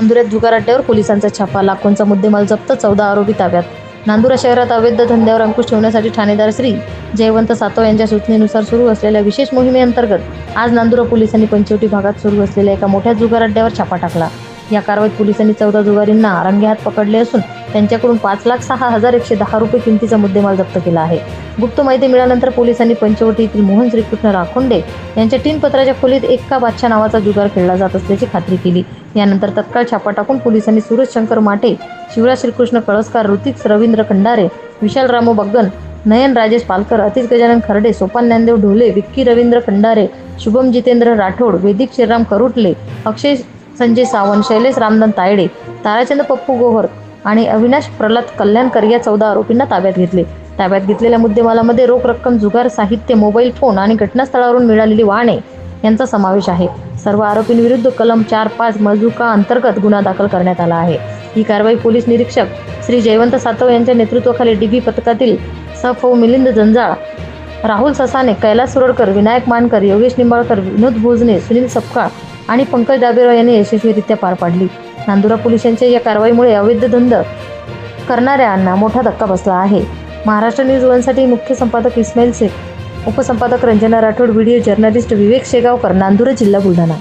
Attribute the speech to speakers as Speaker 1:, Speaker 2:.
Speaker 1: नांदुऱ्यात जुगार अड्ड्यावर पोलिसांचा छापा. लाखोंचा मुद्देमाल जप्त चौदा आरोपी ताब्यात. नांदुरा शहरात अवैध धंद्यावर अंकुश ठेवण्यासाठी ठाणेदार श्री. जयवंत सातव यांच्या सूचनेनुसार सुरू असलेल्या विशेष मोहिमेअंतर्गत आज नांदुरा पोलिसांनी पंचवटी भागात सुरू असलेल्या एका मोठ्या जुगार अड्ड्यावर छापा टाकला. या कारवाईत पोलिसांनी चौदा जुगारींना रंगेहात पकडले असून त्यांच्याकडून पाच लाख सहा हजार एकशे दहा रुपये किमतीचा मुद्देमाल जप्त केला आहे. गुप्त माहिती मिळाल्यानंतर पोलिसांनी पंचवटी येथील मोहन श्रीकृष्ण राखोंडे यांच्या टीन पत्राच्या खोलीत एक्का बादशाह नावाचा जुगार खेळला जात असल्याची खात्री केली. यानंतर तत्काळ छापा टाकून पोलिसांनी सूरज शंकर माटे शिवराज श्रीकृष्ण कळसकार ऋतिक रवींद्र खंडारे विशाल रामो बग्गन नयन राजेश पालकर अतिश गजानन खर्डे सोपान ज्ञानदेव ढोले विक्की रवींद्र खंडारे शुभम जितेंद्र राठोड वेदिक श्रीराम करुटले अक्षय संजय सावंत शैलेश रामदान तायडे ताराचंद पप्पू गोहर आणि अविनाश प्रल्हाद कल्याणकर या चौदा आरोपींना ताब्यात घेतले. ताब्यात घेतलेल्या मुद्देमालामध्ये रोख रक्कम जुगार साहित्य मोबाईल फोन आणि घटनास्थळावरून मिळालेली वाहने यांचा समावेश आहे. सर्व आरोपींविरुद्ध कलम चार पाच मजुका अंतर्गत गुन्हा दाखल करण्यात आला आहे. ही कारवाई पोलीस निरीक्षक श्री जयवंत सातव यांच्या नेतृत्वाखाली डीबी पथकातील सफो मिलिंद जंजाळ राहुल ससाने कैलास सुरडकर विनायक मानकर योगेश निंबाळकर विनोद भोजने सुनील सपकाळ आणि पंकज डाबेराव यांनी यशस्वीरित्या पार पाडली. नांदुरा पोलिसांच्या या कारवाईमुळे अवैध धंद करणाऱ्यांना मोठा धक्का बसला आहे. महाराष्ट्र न्यूज वनसाठी मुख्य संपादक इस्माईल शेख उपसंपादक रंजना राठोड व्हिडिओ जर्नलिस्ट विवेक शेगावकर नांदुरा जिल्हा बुलढाणा.